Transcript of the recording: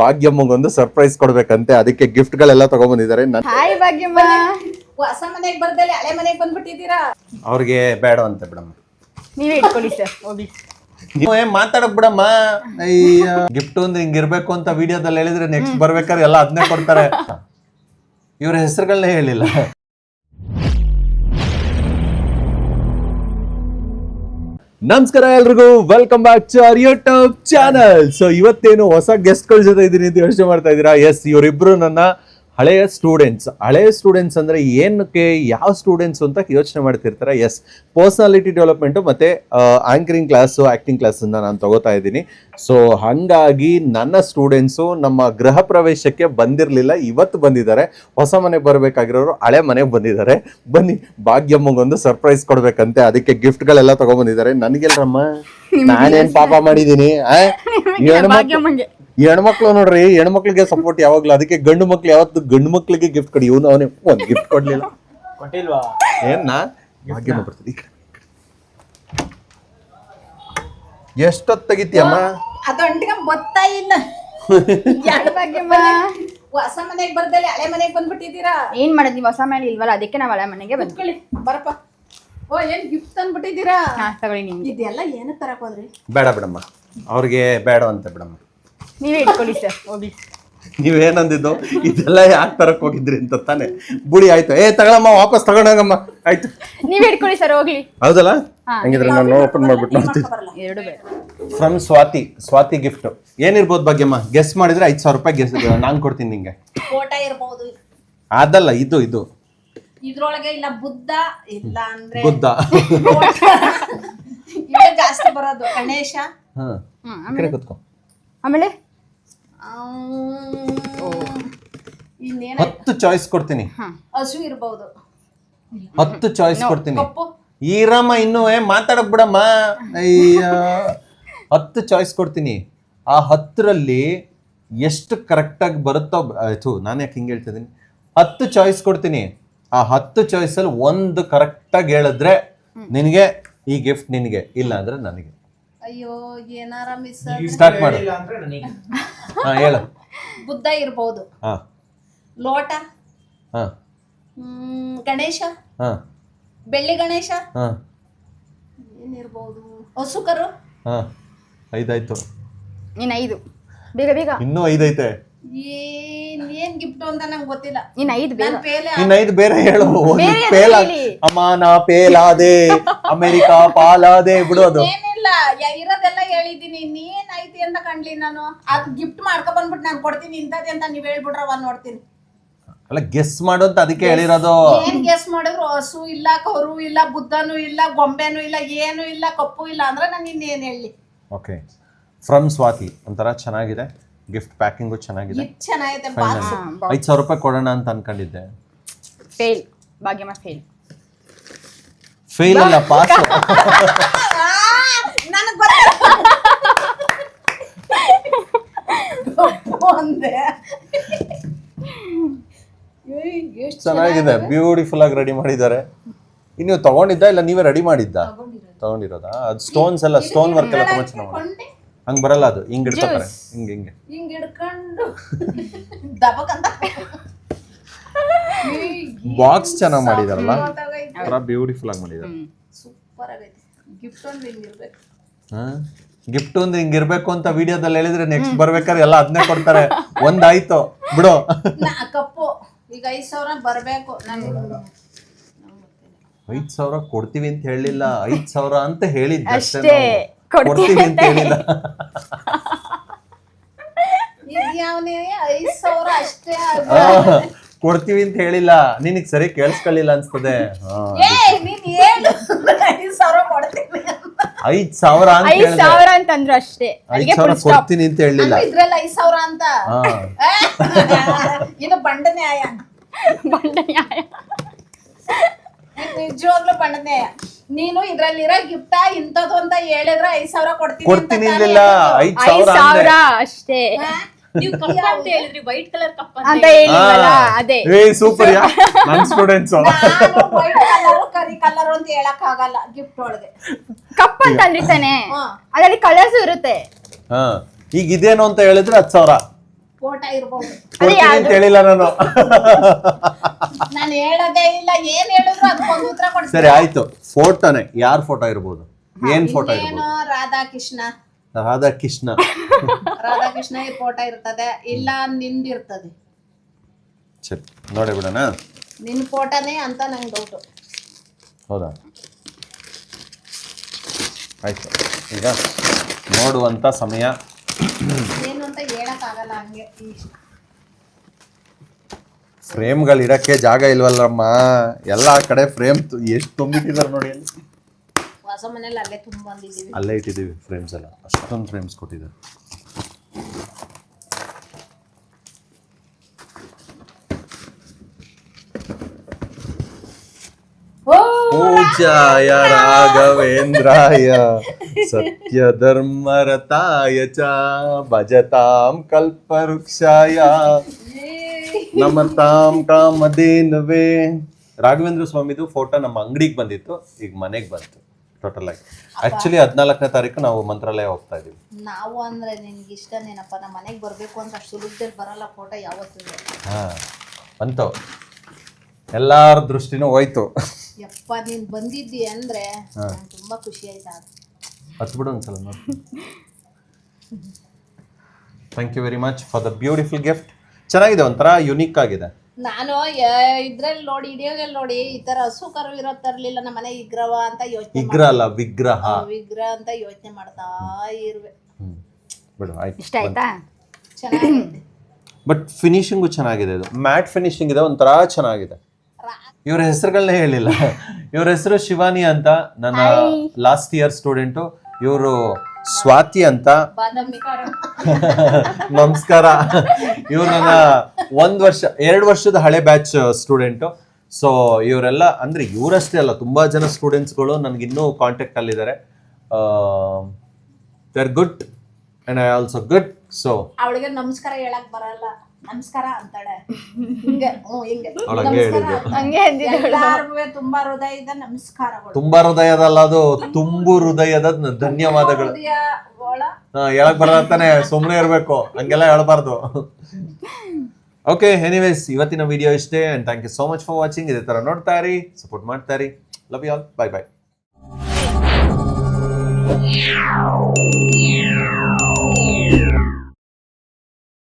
ಭಾಗ್ಯಮ್ಮಗೊಂದು surprise ಕೊಡ್ಬೇಕಂತೆ. ಅದಕ್ಕೆ gift ಗಳೆಲ್ಲ ತಗೊಂಡ್ಬಂದಿದ್ದಾರೆ ನನ್ ಹಾಯ್ ಭಾಗ್ಯಮ್ಮ. ಹೊಸ ಮನೆಗೆ ಬರ್ದಲ್ಲಿ ಹಳೆ ಮನೆಗೆ ಬಂದ್ಬಿಟ್ಟಿದ್ದೀರಾ? ಅವ್ರಿಗೆ ಬೇಡ ಅಂತ ಬಿಡಮ್ಮ. ನೀವೇ ಇಟ್ಕೊಳ್ಳಿ ಸರ್ ಹೋಗಿ. ನೀವು ಏನ್ ಮಾತಾಡಕ್ ಬಿಡಮ್ಮ? ಈ ಗಿಫ್ಟ್ ಅಂದ್ರೆ ಹಿಂಗಿರ್ಬೇಕು ಅಂತ ವಿಡಿಯೋದಲ್ಲಿ ಹೇಳಿದ್ರೆ ನೆಕ್ಸ್ಟ್ ಬರ್ಬೇಕಾದ್ರೆ ಎಲ್ಲ ಅದನ್ನೇ ಕೊಡ್ತಾರೆ. ಇವ್ರ ಹೆಸರುಗಳನ್ನೇ ಹೇಳಿಲ್ಲ. ನಮಸ್ಕಾರ ಎಲ್ರಿಗೂ. Welcome back to our YouTube channel so ಇವತ್ತೇನು ಹೊಸ ಗೆಸ್ಟ್ಗಳ ಜೊತೆ ಇದೀನಿ ಅಂತ ಯೋಚನೆ ಮಾಡ್ತಾ ಇದ್ದೀರಾ? ಎಸ್ ಇವರಿಬ್ರು ನನ್ನ ಹಳೆಯ ಸ್ಟೂಡೆಂಟ್ಸ್ ಹಳೆಯ ಸ್ಟೂಡೆಂಟ್ಸ್ ಅಂದ್ರೆ ಏನಕ್ಕೆ ಯಾವ ಸ್ಟೂಡೆಂಟ್ಸ್ ಅಂತ ಯೋಚನೆ ಮಾಡ್ತಿರ್ತಾರೆ? ಎಸ್ ಪರ್ಸ್ನಾಲಿಟಿ ಡೆವಲಪ್ಮೆಂಟು ಮತ್ತೆ ಆಂಕರಿಂಗ್ ಕ್ಲಾಸು ಆಕ್ಟಿಂಗ್ ಕ್ಲಾಸನ್ನು ನಾನು ತಗೋತಾ ಇದ್ದೀನಿ. ಸೊ ಹಾಗಾಗಿ ನನ್ನ ಸ್ಟೂಡೆಂಟ್ಸು ನಮ್ಮ ಗೃಹ ಪ್ರವೇಶಕ್ಕೆ ಬಂದಿರಲಿಲ್ಲ ಇವತ್ತು ಬಂದಿದ್ದಾರೆ. ಹೊಸ ಮನೆಗೆ ಬರಬೇಕಾಗಿರೋರು ಹಳೆ ಮನೆಗೆ ಬಂದಿದ್ದಾರೆ. ಬನ್ನಿ ಭಾಗ್ಯಮ್ಮಗೊಂದು ಸರ್ಪ್ರೈಸ್ ಕೊಡಬೇಕಂತೆ. ಅದಕ್ಕೆ ಗಿಫ್ಟ್ಗಳೆಲ್ಲ ತಗೊಂಡ್ಬಂದಿದ್ದಾರೆ ನನಗೆಲ್ಲರಮ್ಮ ನಾನೇನು ಪಾಪ ಮಾಡಿದ್ದೀನಿ ಹೆಣ್ಮಕ್ಳು- ನೋಡ್ರಿ ಹೆಣ್ಮಕ್ಳಿಗೆ ಸಪೋರ್ಟ್ ಯಾವಾಗ್ಲೂ ಅದಕ್ಕೆ ಗಂಡು ಮಕ್ಳು ಯಾವತ್ತು ಗಂಡು ಮಕ್ಳಿಗೆ ಗಿಫ್ಟ್ ಕೊಡಿ ಇವನು ಅವನೇ ಒಂದು ಗಿಫ್ಟ್ ಕೊಡ್ಲಿಲ್ಲ. ಕೊಟ್ಟಿಲ್ವಾ? ಏನ್ನ ಭಾಗ್ಯಮ್ಮ ಬರ್ತದೆ ಈ ಕಡೆ. ಎಷ್ಟೊತ್ತು ತೆಗಿತೀಯಮ್ಮ? ಅದು ಅಂಟಿಗೆ ಬತ್ತಾ ಇಲ್ಲ ಭಾಗ್ಯಮ್ಮ? ಹೊಸ ಮನೆಗ್ ಬರ್ದಲ್ಲಿ ಹಳೆ ಮನೆಗ್ ಬಂದ್ಬಿಟ್ಟಿದ್ದೀರಾ? ಏನ್ ಮಾಡೋದ್ ನೀವು ಹೊಸ ಮನೆ ಇಲ್ವಲ್ಲ? ಅದಕ್ಕೆ ನಾವು ಹಳೆ ಮನೆಗೆ ಬಂದ್ವಿ. ಕುತ್ಕೊಳ್ಳಿ ಬರಪ್ಪ. ಓ ಏನ್ ಗಿಫ್ಟ್ ತಂದ್ಬಿಟ್ಟಿದ್ದೀರಾ? ಹಾ ತಗೊಳ್ಳಿ ನಿಮ್ಗೆ ಇದೆಲ್ಲ ಏನಕ್ಕೆ ತರಕ್ ಹೋದ್ರಿ? ಬೇಡ ಬಿಡಮ್ಮ. ಅವ್ರಿಗೆ ಬೇಡ ಅಂತ ಬಿಡಮ್ಮ. ನೀವೇ ಇಟ್ಕೊಳ್ಳಿ ಸರ್ ಹೋಗಿ ನೀವೇನಂದಿದ್ದು? ಇದೆಲ್ಲ ಯಾಕೆ ತರಕ್ ಹೋಗಿದ್ರಿ ಅಂತ ತಾನೆ. ಬುಡಿ ಆಯ್ತು. ಏ ತಗೊಳಮ್ಮ ವಾಪಸ್ ತಗೊಂಡೋಗಮ್ಮ. ಆಯ್ತು. ನೀವೇ ಇಟ್ಕೊಳ್ಳಿ ಸರ್ ಹೋಗ್ಲಿ. ಹೌದಲ್ಲ? ಹಂಗಿದ್ರೆ ನಾನು ಓಪನ್ ಮಾಡ್ಬಿಟ್ಟು ನೋಡ್ತೀನಿ. ಎರಡು ಬೇಡ. ಫ್ರಮ್ ಸ್ವಾತಿ ಸ್ವಾತಿ ಗಿಫ್ಟ್ ಏನಿರ್ಬೋದು ಭಾಗ್ಯಮ್ಮ? ಗೆಸ್ ಮಾಡಿದ್ರೆ ಐದು ಸಾವಿರ ರೂಪಾಯಿ ಗೆಸ್ ನಾನು ಕೊಡ್ತೀನಿ ನಿಂಗೆ. ಫೋಟೋ ಇರ್ಬೋದು. ಅದಲ್ಲ ಇದು ಇದು. ಇದ್ರೊಳಗೆ ಇಲ್ಲ ಬುದ್ಧ ಇಲ್ಲ ಅಂದ್ರೆ ಬುದ್ಧ. ಜಾಸ್ತಿ ಬರೋದು ಗಣೇಶ. ಹಾ. ಹ್ಮ್ ಈ ಕೂತ್ಕೋ. ಆಮೇಲೆ? ಹತ್ತು ಚಾಯ್ಸ್ ಕೊಡ್ತೀನಿ. ಹಾ. ಹಸು ಇರಬಹುದು ಹತ್ತು ಚಾಯ್ಸ್ ಕೊಡ್ತೀನಿ. ಕಪ್ಪು. ಈರಮ್ಮ ಇನ್ನೂ ಮಾತಾಡಕ್ ಬಿಡಮ್ಮ. ಅಯ್ಯ. ಹತ್ತು ಚಾಯ್ಸ್ ಕೊಡ್ತೀನಿ. ಆ ಹತ್ತರಲ್ಲಿ ಎಷ್ಟು ಕರೆಕ್ಟಾಗಿ ಬರುತ್ತೋ ಆಯ್ತು ನಾನು ಯಾಕೆ ಹಿಂಗೆ ಹೇಳ್ತಿದ್ದೀನಿ ಹತ್ತು ಚಾಯ್ಸ್ ಕೊಡ್ತೀನಿ. ಆ ಹತ್ತು ಚಾಯ್ಸಲ್ಲಿ ಒಂದು ಕರೆಕ್ಟಾಗಿ ಹೇಳಿದ್ರೆ ನಿನಗೆ ಈ ಗಿಫ್ಟ್ ನಿನಗೆ ಇಲ್ಲ ಅಂದ್ರೆ ನನಗೆ. ಅಯ್ಯೋ ಏನಾರ ಮಿಸ್ ಸ್ಟಾರ್ಟ್ ಮಾಡು. ಇಲ್ಲ ಅಂದ್ರೆ ನನಗೆ. ಹಾಂ ಹೇಳು. ಬುದ್ಧ ಇರ್ಬೋದು. ಹಾ. ಲೋಟ. ಹಾ. ಹ್ಮ್, ಗಣೇಶ. ಹಾ. ಬೆಳ್ಳಿ ಗಣೇಶ. ಹಾಂ. ಏನಿರ್ಬೋದು. ಹಸುಕರು. ಹಾ. ಐದಾಯ್ತು. ನೀನ್ ಐದು. ಬೇಗ ಬೇಗ. ಇನ್ನೂ ಐದೈತೆ. ಏನ್ ಏನ್ ಗಿಫ್ಟ್ ಅಂತ ನಂಗೆ ಗೊತ್ತಿಲ್ಲ. ಇನ್ ಐದು ಬೇಗ. ನನ್ ಪೇಲೆ ಐದು ಬೇರೆ ಹೇಳು. ಒಂದು ಬೇರೆ ಅದು ಪೇಲ ಹೇಳಿ. ಅಮ್ಮ ನಾ ಪೇಲಾದೆ ಅಮೆರಿಕಾ ಪಾಲಾದೆ ಬಿಡೋದು ಯ- ಇರೋದೆಲ್ಲ ಹೇಳಿದೀನಿ ನೀನ್ ಐತಿ ಅಂತ ಕಂಡ್ಲಿ ನಾನು. ಅದ್ ಗಿಫ್ಟ್ ಮಾಡ್ಕೊ ಬಂದ್ಬಿಟ್ಟು ನಾನು ಕೊಡ್ತೀನಿ ಇಂಥದ್ದೆ ಅಂತ ನೀವ್ ಹೇಳ್ಬಿಟ್ರ ಒಂದ್ ನೋಡ್ತೀನಿ. ಅಲ್ಲ ಗೆಸ್ ಮಾಡು ಅಂತ ಅದಕ್ಕೆ ಹೇಳಿರೋದು. ಏನ್ ಗೆಸ್ ಮಾಡಿದ್ರು? ಹಸು ಇಲ್ಲ ಕರು ಇಲ್ಲ ಬುದ್ಧನೂ ಇಲ್ಲ ಗೊಂಬೆನೂ ಇಲ್ಲ ಏನು ಇಲ್ಲ ಕಪ್ಪು ಇಲ್ಲ ಅಂದ್ರೆ ನಾನು ಇನ್ನೇನ್ ಹೇಳಿ. ಓಕೆ ಫ್ರಮ್ ಸ್ವಾತಿ ಒಂಥರ ಚೆನ್ನಾಗಿದೆ. ಗಿಫ್ಟ್ ಪ್ಯಾಕಿಂಗು ಚೆನ್ನಾಗಿದೆ. ಇದ್ ಚೆನ್ನಾಗೈತೆ ಬಾಕ್ಸ್ ಐದು ಸಾವಿರ ರೂಪಾಯಿ ಕೊಡೋಣ ಅಂತ ಅನ್ಕೊಂಡಿದ್ದೆ. ಫೇಲ್ ಭಾಗ್ಯಮ್ಮ ಫೇಲ್ ಫೇಲ್ ಅಲ್ಲ ಪಾಸ್ ನನಗ್ ಗೊತ್ತಿಲ್ಲ ಕಪ್ಪು ಅಂದೆ ಎಷ್ಟ್ ಚೆನ್ನಾಗಿದೆ ಬ್ಯೂಟಿಫುಲ್ ಆಗಿ ರೆಡಿ ಮಾಡಿದ್ದಾರೆ. ಇನ್ನು ತಗೊಂಡಿದ್ದ ಇಲ್ಲ ನೀವೇ ರೆಡಿ ಮಾಡಿದ್ದ? ತಗೊಂಡಿರೋದಾ. ಅದು ಸ್ಟೋನ್ಸ್ ಎಲ್ಲ ಸ್ಟೋನ್ ವರ್ಕ್ ಎಲ್ಲ ತುಂಬಾ ಚೆನ್ನಾಗಿ ಮಾಡಿ ಹಂಗೆ ಬರಲ್ಲ ಅದು. ಹಿಂಗೆ ಇಡ್ತಾರೆ ಹಿಂಗೆ ಹಿಂಗೆ. ಹಿಂಗ್ ಹಿಡ್ಕೊಂಡು. ದಬಕಂತ. ಬಾಕ್ಸ್ ಚೆನ್ನಾಗಿ ಮಾಡಿದಾರಲ್ಲ? ಒಂಥರ ಬ್ಯೂಟಿಫುಲ್ ಆಗಿ ಮಾಡಿದ್ದಾರೆ ಸೂಪರ್ ಆಗೈತೆ. ಗಿಫ್ಟ್ ಒಂದು ಹಿಂಗಿರ್ಬೇಕು ಗಿಫ್ಟ್ ಅಂದ್ರೆ ಹಿಂಗಿರ್ಬೇಕು ಅಂತ ವಿಡಿಯೋದಲ್ಲಿ ಹೇಳಿದ್ರೆ ನೆಕ್ಸ್ಟ್ ಬರ್ಬೇಕಾದ್ರೆ ಎಲ್ಲ ಅದನ್ನೇ ಕೊಡ್ತಾರೆ. ಒಂದಾಯ್ತು ಬಿಡು. ನಾ ಕಪ್ಪು. ಈಗ ಐದ್ ಸಾವಿರ ಬರ್ಬೇಕು. ಐದ್ ಸಾವಿರ ಕೊಡ್ತೀವಿ ಅಂತ ಹೇಳಿಲ್ಲ. ಐದ್ ಸಾವಿರ ಅಂತ ಹೇಳಿದ್ದೆ ಅಷ್ಟೇ ಅಷ್ಟೇ. ನಾವು. ಕೊಡ್ತೀವಿ ಕೊಡ್ತೀವಿ ಅಂತ ಹೇಳಿಲ್ಲ. ಇದು ಯಾವನೇ? ಐದ್ ಸಾವಿರ ಅಷ್ಟೇ ಆಗ- ಆ, ಕೊಡ್ತೀವಿ ಅಂತ ಹೇಳಿಲ್ಲ. ನಿನಗ್ ಸರಿ ಕೇಳಿಸ್ಕೊಳ್ಳಿಲ್ಲ ಅನ್ಸ್ತದೆ. ಹಾ. ಏ ನೀನ್ ಹೇಳು ಐದ್ ಸಾವಿರ ಕೊಡ್ತೀನಿ ಅಂತ. ಐದ್ ಸಾವಿರ ಅಂತ ಐದ್ ಹೇಳಿದೆ ಸಾವಿರ ಅಂತಂದ್ರು ಅಷ್ಟೇ. ಐದ್ ಅಲ್ಲಿಗೆ ಸಾವಿರ ಕೊಡ್ತೀನಿ ಅಂತ ಹೇಳಿಲ್ಲ. ಇದ್ರಲ್ಲ ಐದ್ ಸಾವಿರ ಅಂತ. ಹಾ. ಬಂಡನೆ ಇದು ಬಂಡ ನ್ಯಾಯ. ಇದು ನಿಜವಾಗ್ಲೂ ಬಂಡ ನ್ಯಾಯ. ನೀನು ಇದ್ರಲ್ಲಿರೋ ಗಿಫ್ಟ ಇಂಥದ್ದು ಅಂತ ಹೇಳಿದ್ರೆ ಐದ್ ಸಾವಿರ ಕೊಡ್ತೀನಿ ಅಂತ ಕೊಡ್ತೀನಿ ತಾನೇ ಅಂದಿಲ್ಲ ಹೇಳಿದ್ದು. ಐದ್ ಐದ್ ಸಾವಿರ ಸಾವಿರ ಅಂದೆ ಅಷ್ಟೇ ನೀವು ಕಪ್ಪ ಅಂತ ಹೇಳಿದ್ರಿ ವೈಟ್ ಕಲರ್ ಕಪ್ಪ ಅಂತ ಅಂತ ಹೇಳಿಲ್ವಲ್ಲ ಅದೇ. ಏ ಸೂಪರ್ ಯಾ? ನನ್ ಸ್ಟೂಡೆಂಟ್ಸ್ ನಾನು ಕಲರ್ ಕರಿ ಕಲರ್ ಅಂತ ಹೇಳಕ್ ಆಗಲ್ಲ ಗಿಫ್ಟ್ ಒಳಗೆ. ಕಪ್ ಅಂತ ಅಂದಿರ್ತಾನೆ ಹಾ. ಅದ್ರಲ್ಲಿ ಕಲರ್ಸ್ ಇರುತ್ತೆ. ಹಾ ಈಗ ಇದೇನು ಅಂತ ಹೇಳಿದ್ರೆ ಹತ್ತು ಸಾವಿರ. ಫೋಟೋ ಇರ್ಬೋದು. ಕೊಡ್ತೀನಿ ಅಂತ ಹೇಳಿಲ್ಲ ನಾನು. ನಾನು ಹೇಳೋದೇ ಇಲ್ಲ ಏನ್ ಹೇಳಿದ್ರು ಅದಕ್ಕೊಂದು ಉತ್ತರ ಕೊಡ್ತೀನಿ. ಸರಿ ಆಯ್ತು. ಫೋಟೋನೇ ಯಾರ್ ಫೋಟೋ ಇರ್ಬೋದು? ಏನ್ ಫೋಟೋ ಇನ್ನೇನು ಇರ್ಬೋದು ರಾಧಾಕೃಷ್ಣ. ರಾಧಾಕೃಷ್ಣ. ರಾಧಾಕೃಷ್ಣ ಫೋಟೋ ಇರ್ತದೆ ಇಲ್ಲ ನಿಂದಿರ್ತದೆ. ಸರಿ ನೋಡಿ ಬಿಡೋಣ. ನಿನ್ ಫೋಟೋನೇ ಅಂತ ನಂಗೆ ಡೌಟು ಹೌದಾ? ಆಯ್ತು. ಈಗ ನೋಡುವಂತ ಸಮಯ. ಏನು ಅಂತ ಹಂಗೆ ಫ್ರೇಮ್ಗಳು ಇಡಕ್ಕೆ ಜಾಗ ಇಲ್ವಲ್ಲಮ್ಮ? ಎಲ್ಲ ಕಡೆ ಫ್ರೇಮ್ ಎಷ್ಟು ತುಂಬಿಟ್ಟಿದ್ದಾರೆ ನೋಡಿ ಅಲ್ಲಿ? ಹೊಸ ಮನೇಲಿ ಅಲ್ಲೇ ತುಂಬ ಅಲ್ಲೇ ಇಟ್ಟಿದ್ದೀವಿ ಫ್ರೇಮ್ಸ್ ಎಲ್ಲ. ಅಷ್ಟೊಂದು ಫ್ರೇಮ್ಸ್ ಕೊಟ್ಟಿದ್ದಾರೆ ಪೂಜಾಯ ರಾಘವೇಂದ್ರಾಯ ಸತ್ಯ ಧರ್ಮರತಾಯ ಚ ಭಜತಾಂ ಕಲ್ಪವೃಕ್ಷಾಯ. ನಮತಾಂ ಕಾಮಧೇನವೇ. ರಾಘವೇಂದ್ರ ಸ್ವಾಮಿದು ಫೋಟೋ ನಮ್ಮ ಅಂಗಡಿಗೆ ಬಂದಿತ್ತು ಈಗ ಮನೆಗೆ ಬಂತು ಟೋಟಲ್ ಆಗಿ. ಆಕ್ಚುಲಿ ಹದಿನಾಲ್ಕನೇ ತಾರೀಕು ನಾವು ಮಂತ್ರಾಲಯ ಹೋಗ್ತಾ ಇದೀವಿ. ನಾವು ಅಂದ್ರೆ ನಿನ್ಗೆ ಇಷ್ಟನೇನಪ್ಪ ನಮ್ಮ ಮನೆಗೆ ಬರಬೇಕು ಅಂತ ಸುಲಭದಲ್ಲಿ ಬರಲ್ಲ ಫೋಟೋ ಯಾವತ್ತೂ. ಹಾ ಬಂತು. ಎಲ್ಲಾರ ದೃಷ್ಟಿನೂ ಹೋಯ್ತು. ಯಪ್ಪ ನೀನ್ ಬಂದಿದ್ದಿ ಅಂದ್ರೆ ನಂಗ್ ತುಂಬಾ ಖುಷಿ ಆಯ್ತಾ? ಹಚ್ಬಿಡು ಒಂದ್ಸಲ ನೋಡಿ. Thank you very much for the beautiful gift ಚೆನ್ನಾಗಿದೆ ಒಂಥರ ಯುನೀಕ್ ಆಗಿದೆ. ನಾನು ಇದ್ರಲ್ಲಿ ನೋಡಿ ಇಡಿಯೋಗಲ್ಲಿ ನೋಡಿ ಈ ತರ ಹಸು ಕರು ಇರೋ ತರ್ಲಿಲ್ಲ ನಮ್ಮ ಮನೆ ವಿಗ್ರಹ ಅಂತ ಯೋಚನೆ ವಿಗ್ರಹ ಅಲ್ಲ ವಿಗ್ರಹ. ವಿಗ್ರಹ ಅಂತ ಯೋಚನೆ ಮಾಡ್ತಾ ಇರ್ವೆ. ಹ್ಮ್. ಬಿಡು ಆಯ್ತು. ಇಷ್ಟ ಆಯ್ತಾ? ಚೆನ್ನಾಗಿದೆ. ಬಟ್ ಫಿನಿಶಿಂಗು ಚೆನ್ನಾಗಿದೆ ಇದು ಮ್ಯಾಟ್ ಫಿನಿಶಿಂಗ್ ಇದೆ ಒಂಥರ ಚೆನ್ನಾಗಿದೆ. ಇವ್ರ ಹೆಸರುಗಳನ್ನ ಹೇಳಿಲ್ಲ. ಇವ್ರ ಹೆಸರು ಶಿವಾನಿ ಅಂತ ನನ್ನ ಲಾಸ್ಟ್ ಇಯರ್ ಸ್ಟೂಡೆಂಟು ಇವರು ಸ್ವಾತಿ ಅಂತ. ನಮಸ್ಕಾರ. ಇವ್ರು ನನ್ನ ಒಂದ್ ವರ್ಷ ಎರಡು ವರ್ಷದ ಹಳೆ ಬ್ಯಾಚ್ ಸ್ಟೂಡೆಂಟು ಸೊ ಇವರೆಲ್ಲ ಅಂದ್ರೆ ಇವರಷ್ಟೇ ಅಲ್ಲ ತುಂಬಾ ಜನ ಸ್ಟೂಡೆಂಟ್ಸ್ಗಳು ನನಗೆ ಇನ್ನೂ contact ಅಲ್ಲಿದ್ದಾರೆ they are good and I also good so ಅವಳಿಗೆ ನಮಸ್ಕಾರ ಹೇಳಕ್ ಬರಲ್ಲ. ನಮಸ್ಕಾರ ಅಂತಾಳೆ. ಹಿಂಗೆ ಹ್ಞೂ ಹಿಂಗೆ. ಅವ್ಳು ಹಂಗೆ ಹೇಳಿದ್ದು. ಹಂಗೆ ಎಲ್ಲಾರ್ಗೂ ತುಂಬಾ ಹೃದಯದ ನಮಸ್ಕಾರಗಳು. ತುಂಬಾ ಹೃದಯದಲ್ಲ ಅದು ತುಂಬು ಹೃದಯದ ಧನ್ಯವಾದಗಳು. ಹೃದಯ ಒಳ ಹಾ ಹೇಳಕ್ ಬರಲ್ಲ ತಾನೆ ಸುಮ್ಮನೆ ಇರಬೇಕು. ಹಂಗೆಲ್ಲ ಹೇಳ್ಬಾರ್ದು. ಓಕೆ ಎನಿವೇಸ್ ಇವತ್ತಿನ ವಿಡಿಯೋ ಇಷ್ಟೇ and thank you so much for watching ಇದೇ ತರ ನೋಡ್ತಾ ಇರಿ ಸಪೋರ್ಟ್ ಮಾಡ್ತಾ ಇರಿ. Love you all bye bye